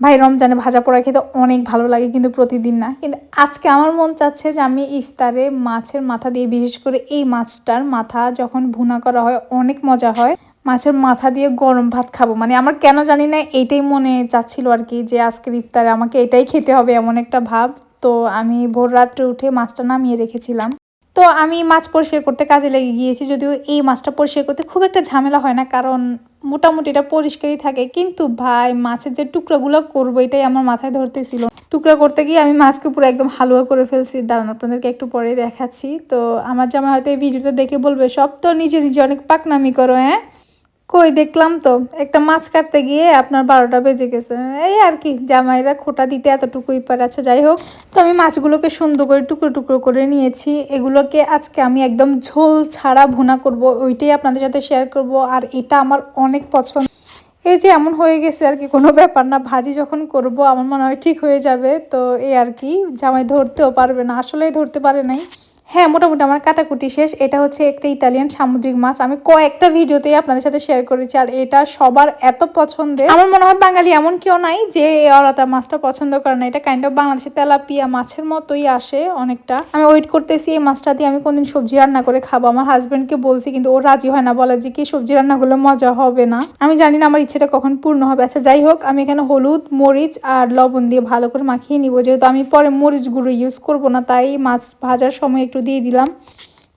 ভাই, রমজানে ভাজা পোড়া খেতে অনেক ভালো লাগে, কিন্তু প্রতিদিন না। কিন্তু আজকে আমার মন চাচ্ছে যে আমি ইফতারে মাছের মাথা দিয়ে, বিশেষ করে এই মাছটার মাথা যখন ভুনা করা হয়, অনেক মজা হয়। মাছের মাথা দিয়ে গরম ভাত খাব। মানে আমার কেন জানি না, এইটাই মনে চাচ্ছিল আর কি যে আজকের ইফতারে আমাকে এটাই খেতে হবে এমন একটা ভাব। তো আমি ভোর রাত্রে উঠে মাছটা নামিয়ে রেখেছিলাম। তো আমি মাছ পরিষ্কার করতে কাজে লেগে গিয়েছি, যদিও এই মাছটা পরিষ্কার করতে খুব একটা ঝামেলা হয় না, কারণ মোটামুটি এটা পরিষ্কারই থাকে। কিন্তু ভাই, মাছের যে টুকরাগুলো করব, এটাই আমার মাথায় ধরতেছিল। টুকরা করতে গিয়ে আমি মাছকে পুরো একদম হালুয়া করে ফেলছি। দাঁড়ান, আপনাদেরকে একটু পরে দেখাচ্ছি। তো আমার জামা হয়তো এই ভিডিওটা দেখে বলবে, সব তো নিজে নিজে অনেক পাকনামি করো হ্যাঁ? কই দেখলাম তো, একটা মাছ কাটতে গিয়ে আপনার বারোটা বেজে গেছে। এই আর কি, জামাইরা খোটা দিতে এতটুকুই পারে। আচ্ছা যাই হোক, তো আমি মাছগুলোকে সুন্দর করে টুকরো টুকরো করে নিয়েছি। এগুলোকে আজকে আমি একদম ঝোল ছাড়া ভুনা করব, ওইটাই আপনাদের সাথে শেয়ার করব, আর এটা আমার অনেক পছন্দ। এই যে এমন হয়ে গেছে আর কি, কোনো ব্যাপার না, ভাজি যখন করব, আমার মনে হয় ঠিক হয়ে যাবে। তো এই আর কি, জামাই ধরতেও পারবে না, আসলেই ধরতে পারে নাই। হ্যাঁ মোটামুটি আমার কাটাকুটি শেষ। এটা হচ্ছে একটা ইতালিয়ান সামুদ্রিক মাছ। আমি কয়েকটা ভিডিওতেই আপনাদের সাথে শেয়ার করেছি আর এটা সবার এত পছন্দের। আমার মনে হয় বাঙালি এমন কেউ নাই যে অরাতা মাছটা পছন্দ করে না। এটা কাইন্ড অফ বাংলাদেশের তেলাপিয়া মাছের মতোই আসে অনেকটা। আমি ওয়েট করতেছি এই মাছটা দিয়ে আমি কোনদিন সবজি রান্না করে খাব। আমার হাজব্যান্ডকে বলছি, কিন্তু ও রাজি হয় না। বলে যে, কি সবজি রান্না করলে মজা হবে না? আমি জানি না আমার ইচ্ছেটা কখন পূর্ণ হবে। আচ্ছা যাই হোক, আমি এখানে হলুদ, মরিচ আর লবণ দিয়ে ভালো করে মাখিয়ে নিব। যেহেতু আমি পরে মরিচ গুঁড়ো ইউজ করব না, তাই মাছ ভাজার সময় একটু দিয়ে দিলাম।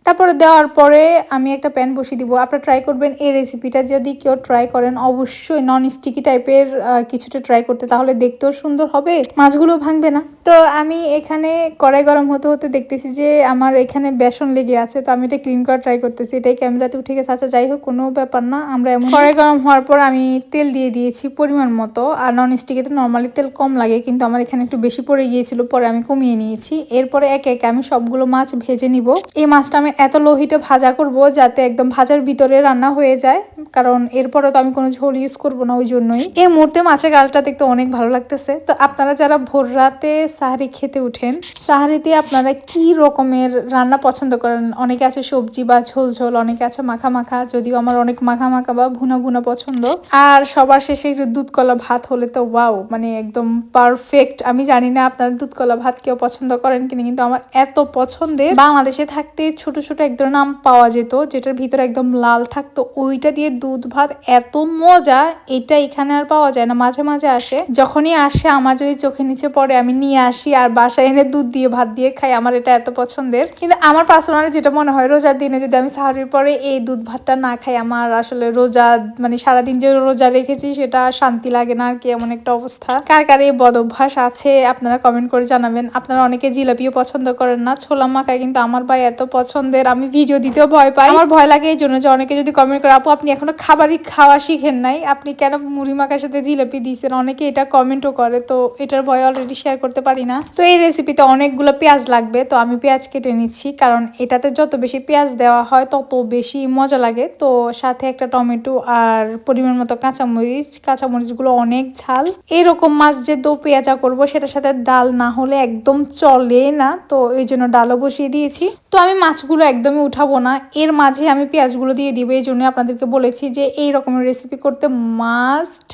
তারপরে দেওয়ার পরে আমি একটা প্যান বসিয়ে দিব। আপনারা ট্রাই করবেন এই রেসিপিটা যদি কেউ ট্রাই করেন, অবশ্যই নন স্টিকি টাইপের কিছুটা ট্রাই করতে, তাহলে দেখতেও সুন্দর হবে। মাছগুলো ভাঙবে না। তো আমি এখানে কড়াই গরম হতে হতে দেখতেছি যে আমার এখানে বেসন লেগে আছে। তো আমি এটা ক্লিন করা ট্রাই করতেছি। এটাই ক্যামেরাতে উঠে গেছে। আচ্ছা যাই হোক, কোনো ব্যাপার না। আমরা এমন কড়াই গরম হওয়ার পর আমি তেল দিয়ে দিয়েছি পরিমাণ মতো। আর নন স্টিকে তো নর্মালি তেল কম লাগে, কিন্তু আমার এখানে একটু বেশি পড়ে গিয়েছিল। পরে আমি কমিয়ে নিয়েছি। এরপরে একে একে আমি সবগুলো মাছ ভেজে নিব। এই মাছটা আমি এত লোহিতে ভাজা করব যাতে একদম ভাজার ভিতরে রান্না হয়ে যায়। কারণ এরপরে তো আমি কোনো ঝোল ইউজ করব না, ওই জন্যই। এই মুহূর্তে মাছের গালটা দেখতে অনেক ভালো লাগতেছে। তো আপনারা যারা ভোর রাতে সাহারি খেতে উঠেন, সাহারিতে আপনারা কি রকমের রান্না পছন্দ করেন? অনেকে আছে সবজি বা ঝোল ঝোল, অনেকে আছে মাখা মাখা, যদিও আমার অনেক মাখা মাখা বা ভুনা ভুনা পছন্দ। আর সবার শেষে একটু দুধ কলা ভাত হলে তো ওয়াও মানে একদম পারফেক্ট আমি জানি না আপনারা দুধ কলা ভাত কেউ পছন্দ করেন কিনা, কিন্তু আমার এত পছন্দের। বাংলাদেশে থাকতে ছোট ছোট এক ধরনের নাম পাওয়া যেত, যেটার ভিতরে একদম লাল থাকতো। ওইটা দিয়ে দুধ ভাত এত মজা, এটা এখানে আর পাওয়া যায় না, মাঝে মাঝে আসে। যখনই আসে, আমার যদি চোখের নিচে পড়ে, আমি নিয়ে আসি আর বাসায় এনে দুধ দিয়ে, ভাত দিয়ে খাই, আমার এটা এত পছন্দের। কিন্তু আমার পার্সোনালি যেটা মনে হয়, রোজার দিনে যদি আমি সাহারির পরে এই দুধ ভাতটা না খাই, আমার আসলে রোজা মানে সারাদিন যে রোজা রেখেছি, সেটা শান্তি লাগে না আর কি, এমন একটা অবস্থা। কার কার এই বদ অভ্যাস আছে, আপনারা কমেন্ট করে জানাবেন। আপনারা অনেকে জিলাপিও পছন্দ করেন না, ছোলা মাখায় কিন্তু আমার ভাই এত পছন্দের আমি ভিডিও দিতেও ভয় পাই। আমার ভয় লাগে এই জন্য যে অনেকে যদি কমেন্ট করে, আপু, আপনি এখনও খাবারই খাওয়া শিখেন নাই। আপনি কেন মুড়ি মাখার সাথে জিলাপি দিয়েছেন? অনেকে এটা কমেন্টও করে, তো এটার ভয় অলরেডি শেয়ার করতে পারি না। তো এই রেসিপিতে অনেকগুলো পেঁয়াজ লাগবে, তো আমি পেঁয়াজ কেটে নিচ্ছি। কারণ এটাতে যত বেশি পেঁয়াজ দেওয়া হয়, তত বেশি মজা লাগে। তো সাথে একটা টমেটো আর পরিমাণ মতো কাঁচামরিচ। কাঁচামরিচগুলো অনেক ঝাল। এরকম মাছ যে দো পেঁয়াজা করব, সেটার সাথে ডাল না হলে একদম চলে না। তো এই জন্য ডালও বসিয়ে দিয়েছি। তো আমি মাছগুলো একদমই উঠাবো না। এর মাঝে আমি পেঁয়াজগুলো দিয়ে দিব, এই জন্য আপনাদেরকে বলেছি যে এই রকমের রেসিপি করতে মাস্ট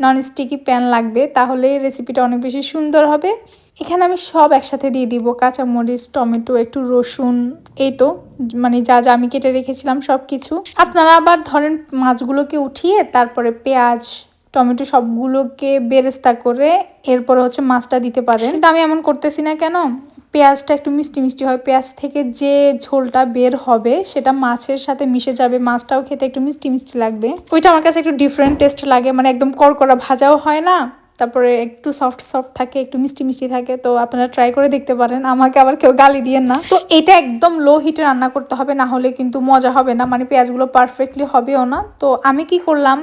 নন স্টিকি প্যান লাগবে, তাহলে রেসিপিটা অনেক বেশি সুন্দর হবে। এখানে আমি সব একসাথে দিয়ে দিব, কাঁচামরিচ, টমেটো, একটু রসুন, এই তো মানে যা যা আমি কেটে রেখেছিলাম সব কিছু আপনারা আবার ধরেন মাছগুলোকে উঠিয়ে তারপরে পেঁয়াজ, টমেটো সবগুলোকে বেরেস্তা করে এরপরে হচ্ছে মাছটা দিতে পারেন। কিন্তু আমি এমন করতেছি না কেন? পেঁয়াজটা একটু মিষ্টি মিষ্টি হয়। পেঁয়াজ থেকে যে ঝোলটা বের হবে, সেটা মাছের সাথে মিশে যাবে। মাছটাও খেতে একটু মিষ্টি মিষ্টি লাগবে। ওইটা আমার কাছে একটু ডিফারেন্ট টেস্ট লাগে। মানে একদম কড়কড়া ভাজাও হয় না তারপরে একটু সফট সফট থাকে, একটু মিষ্টি মিষ্টি থাকে, তো আপনারা ট্রাই করে দেখতে পারেন। আমাকে আবার কেউ গালি দিয়েন না। তো এটা একদম লো হিটে রান্না করতে হবে, না হলে কিন্তু মজা হবে না মানে পেঁয়াজগুলো পারফেক্টলি হবেও না। তো আমি কি করলাম,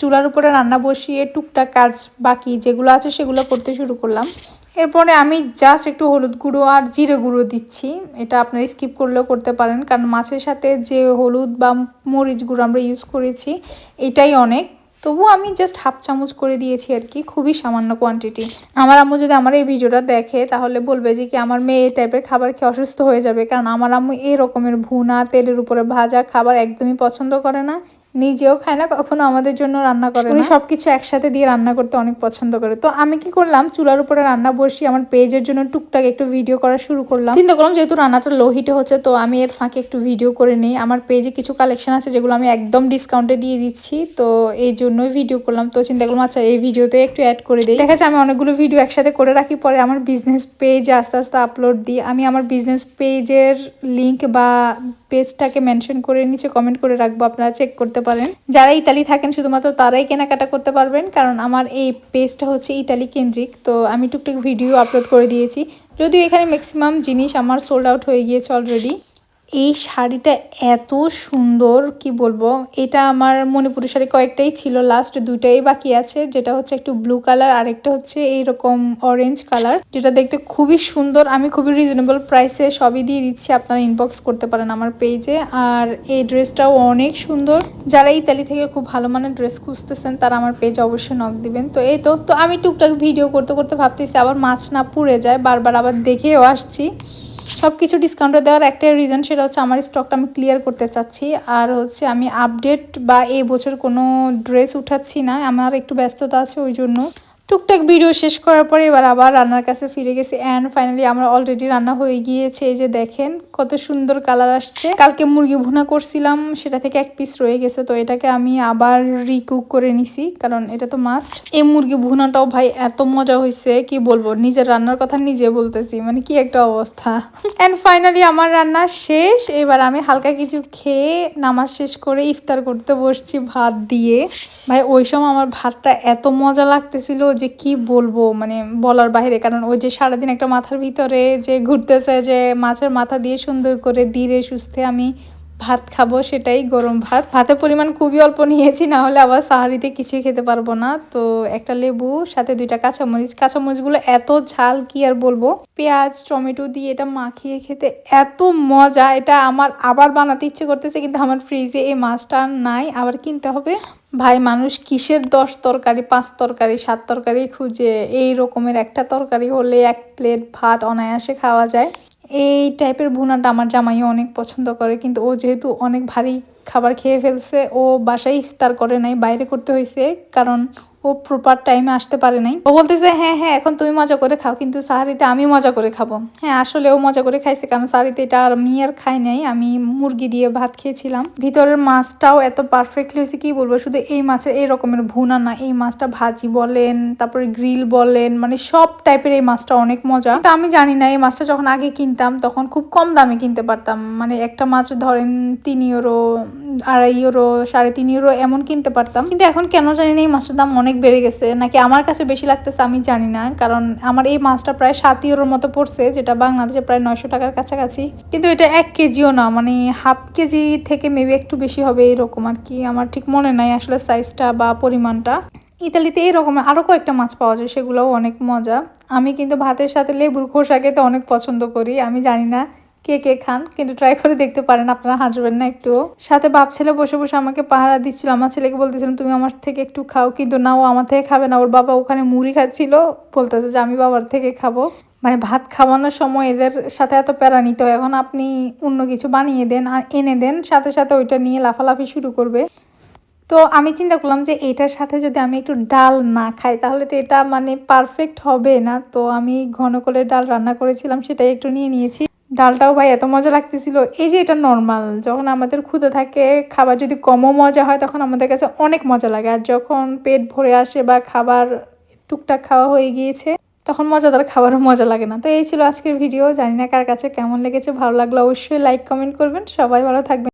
চুলার উপরে রান্না বসিয়ে টুকটাক কাজ বাকি যেগুলো আছে সেগুলো করতে শুরু করলাম। এরপরে আমি জাস্ট একটু হলুদ গুঁড়ো আর জিরে গুঁড়ো দিচ্ছি। এটা আপনারা স্কিপ করলেও করতে পারেন, কারণ মাছের সাথে যে হলুদ বা মরিচ গুঁড়ো আমরা ইউজ করেছি, এটাই অনেক। তবু আমি জাস্ট হাফ চামচ করে দিয়েছি আর কি, খুবই সামান্য কোয়ান্টিটি আমার আম্মু যদি আমার এই ভিডিওটা দেখে, তাহলে বলবে যে কি আমার মেয়ে এই টাইপের খাবার খেয়ে অসুস্থ হয়ে যাবে। কারণ আমার আম্মু এই রকমের ভুনা, তেলের উপরে ভাজা খাবার একদমই পছন্দ করে না। নিজেও খায় না কখনো আমাদের জন্য রান্না করে উনি সব কিছু একসাথে দিয়ে রান্না করতে অনেক পছন্দ করে। তো আমি কি করলাম চুলার উপরে রান্না বসি আমার পেজের জন্য টুকটাক একটু ভিডিও করা শুরু করলাম। চিন্তা করলাম যেহেতু রান্নাটা লো হিটে হচ্ছে তো আমি এর ফাঁকে একটু ভিডিও করে নিই। আমার পেজে কিছু কালেকশন আছে যেগুলো আমি একদম ডিসকাউন্টে দিয়ে দিচ্ছি তো এই জন্যই ভিডিও করলাম। তো চিন্তা করলাম আচ্ছা এই ভিডিওতে একটু অ্যাড করে দিই। দেখা যায় আমি অনেকগুলো ভিডিও একসাথে করে রাখি পরে আমার বিজনেস পেজে আস্তে আস্তে আপলোড দিই। আমি আমার বিজনেস পেজের লিংক বা পেজটাকে মেনশন করে নিচে কমেন্ট করে রাখব, আপনারা চেক করতে পারেন। যারা ইতালি থাকেন, শুধুমাত্র তারাই কেনাকাটা করতে পারবেন, কারণ আমার এই পেজটা হচ্ছে ইতালি কেন্দ্রিক। তো আমি টুকটুক ভিডিও আপলোড করে দিয়েছি। যদিও এখানে ম্যাক্সিমাম জিনিস আমার সোল্ড আউট হয়ে গিয়েছে অলরেডি এই শাড়িটা এত সুন্দর, কি বলব? এটা আমার মণিপুরি শাড়ি কয়েকটাই ছিল। লাস্ট দুইটাই বাকি আছে। যেটা হচ্ছে একটু ব্লু কালার আর একটা হচ্ছে এইরকম অরেঞ্জ কালার যেটা দেখতে খুবই সুন্দর। আমি খুবই রিজনেবল প্রাইসে সবই দিয়ে দিচ্ছি। আপনারা ইনবক্স করতে পারেন আমার পেজে আর এই ড্রেসটাও অনেক সুন্দর। যারা ইতালি থেকে খুব ভালো মানের ড্রেস খুঁজতেছেন, তারা আমার পেজে অবশ্যই নক দিবেন। তো এই তো তো আমি টুকটাক ভিডিও করতে করতে ভাবতেছি আবার মাছ না পুড়ে যায়। বারবার আবার দেখেও আসছি। সব কিছু ডিসকাউন্টে দেওয়ার একটাই রিজন সেটা হচ্ছে আমার স্টকটা আমি ক্লিয়ার করতে চাচ্ছি। আর হচ্ছে আমি আপডেট বা এ বছর কোনো ড্রেস উঠাচ্ছি না, আমার একটু ব্যস্ততা আছে ওই জন্য। টুকটাক ভিডিও শেষ করার পরে এবার আবার রান্নার কাছে ফিরে গেছি অ্যান্ড ফাইনালি আমার অলরেডি রান্না হয়ে গিয়েছে, এই যে দেখেন কত সুন্দর কালার আসছে। কালকে মুরগি ভুনা করছিলাম, সেটা থেকে এক পিস রয়ে গেছে, তো এটাকে আমি আবার রিকুক করে নিছি, কারণ এটা তো মাস্ট এই মুরগি ভুনাটাও ভাই এত মজা হয়েছে কি বলব, নিজের রান্নার কথা নিজে বলতেছি মানে কি একটা অবস্থা। অ্যান্ড ফাইনালি আমার রান্না শেষ, এবার আমি হালকা কিছু খেয়ে নামাজ শেষ করে ইফতার করতে বসছি ভাত দিয়ে। ভাই ওই সময় আমার ভাতটা এত মজা লাগতেছিল যে কি বলব মানে বলার বাইরে কারণ ওই যে সারাদিন একটা মাথার ভিতরে যে ঘুরতেছে, যে মাছের মাথা দিয়ে সুন্দর করে ধীরে সুস্থে আমি ভাত খাব, সেটাই গরম ভাত। ভাতের পরিমাণ খুবই অল্প নিয়েছি, না হলে আবার সাহারিতে কিছুই খেতে পারব না। তো একটা লেবু, সাথে দুইটা কাঁচামরিচ। কাঁচামরিচগুলো এত ঝাল, কি আর বলব? পেঁয়াজ, টমেটো দিয়ে এটা মাখিয়ে খেতে এত মজা। এটা আমার আবার বানাতে ইচ্ছে করতেছে, কিন্তু আমার ফ্রিজে এই মাছটা নাই। আবার কিনতে হবে। ভাই, মানুষ কিসের দশ তরকারি, পাঁচ তরকারি, সাত তরকারি খুঁজে? এই রকমের একটা তরকারি হলে এক প্লেট ভাত অনায়াসে খাওয়া যায়। এই টাইপের ভুনাটা আমার জামাই অনেক পছন্দ করে, কিন্তু ও যেহেতু অনেক ভারী খাবার খেয়ে ফেলছে, ও বাসায় ইফতার করে নাই, বাইরে করতে হয়েছে কারণ ও প্রপার টাইমে আসতে পারে নাই। ও বলতেছে হ্যাঁ হ্যাঁ এখন তুমি মজা করে খাও, কিন্তু সাহারিতে আমি মজা করে খাব। হ্যাঁ আসলে ও মজা করে খাইছে, কারণ সাহারিতে এটা আর আমি আর খাই নাই, আমি মুরগি দিয়ে ভাত খেয়েছিলাম। ভিতরের মাছটাও এত পারফেক্টলি হয়েছে, কি বলব, শুধু এই মাছের এই রকমের ভুনা না, এই মাছটা ভাজি বলেন, তারপরে গ্রিল বলেন মানে সব টাইপের এই মাছটা অনেক মজা। তো আমি জানি না, এই মাছটা যখন আগে কিনতাম, তখন খুব কম দামে কিনতে পারতাম। মানে একটা মাছ ধরেন তিন ইউরো, আড়াই ইউরো, সাড়ে তিন ইউরো, এমন কিনতে পারতাম। কিন্তু এখন কেন জানি না, এই মাছটার দাম অনেক বেড়ে গেছে। নাকি আমার কাছে বেশি লাগতেছে আমি জানি না। কারণ আমার এই মাছটা প্রায় সাত ইউরোর মতো পড়ছে, যেটা বাংলাদেশে প্রায় নয়শো টাকার কাছাকাছি। কিন্তু এটা এক কেজিও না মানে হাফ কেজি থেকে মেবি একটু বেশি হবে এরকম আর কি। আমার ঠিক মনে নাই আসলে সাইজটা বা পরিমাণটা। ইতালিতে এরকম আরও কয়েকটা মাছ পাওয়া যায়, সেগুলোও অনেক মজা। আমি কিন্তু ভাতের সাথে লেবুর খোসা খেতে অনেক পছন্দ করি, আমি জানি না কে কে খান, কিন্তু ট্রাই করে দেখতে পারেন, আপনারা হাসবেন না একটু। সাথে বাপ ছেলে বসে বসে আমাকে পাহারা দিচ্ছিল, আমার ছেলেকে বলতেছিলাম, তুমি আমার থেকে একটু খাও, কিন্তু না, ও আমার থেকে খাবে না, ওর বাবা ওখানে মুড়ি খাচ্ছিল। বলতেছে যে, আমি বাবার থেকে খাব। মানে ভাত খাওয়ানোর সময় এদের সাথে এত প্যারা নিতে, এখন আপনি অন্য কিছু বানিয়ে দেন আর এনে দেন, সাথে সাথে ওইটা নিয়ে লাফালাফি শুরু করবে। তো আমি চিন্তা করলাম যে, এটার সাথে যদি আমি একটু ডাল না খাই, তাহলে তো এটা মানে পারফেক্ট হবে না। তো আমি ঘন করে ডাল রান্না করেছিলাম, সেটাই একটু নিয়ে নিয়েছি। ডালটাও ভাই এত মজা লাগতেছিল। এই যে এটা নর্মাল যখন আমাদের ক্ষুদে থাকে, খাবার যদি কমও মজা হয়, তখন আমাদের কাছে অনেক মজা লাগে। আর যখন পেট ভরে আসে বা খাবার টুকটাক খাওয়া হয়ে গিয়েছে, তখন মজাদার খাবারও মজা লাগে না। তো এই ছিল আজকের ভিডিও জানি না কার কাছে কেমন লেগেছে, ভালো লাগল অবশ্যই লাইক কমেন্ট করবেন। সবাই ভালো থাকবেন।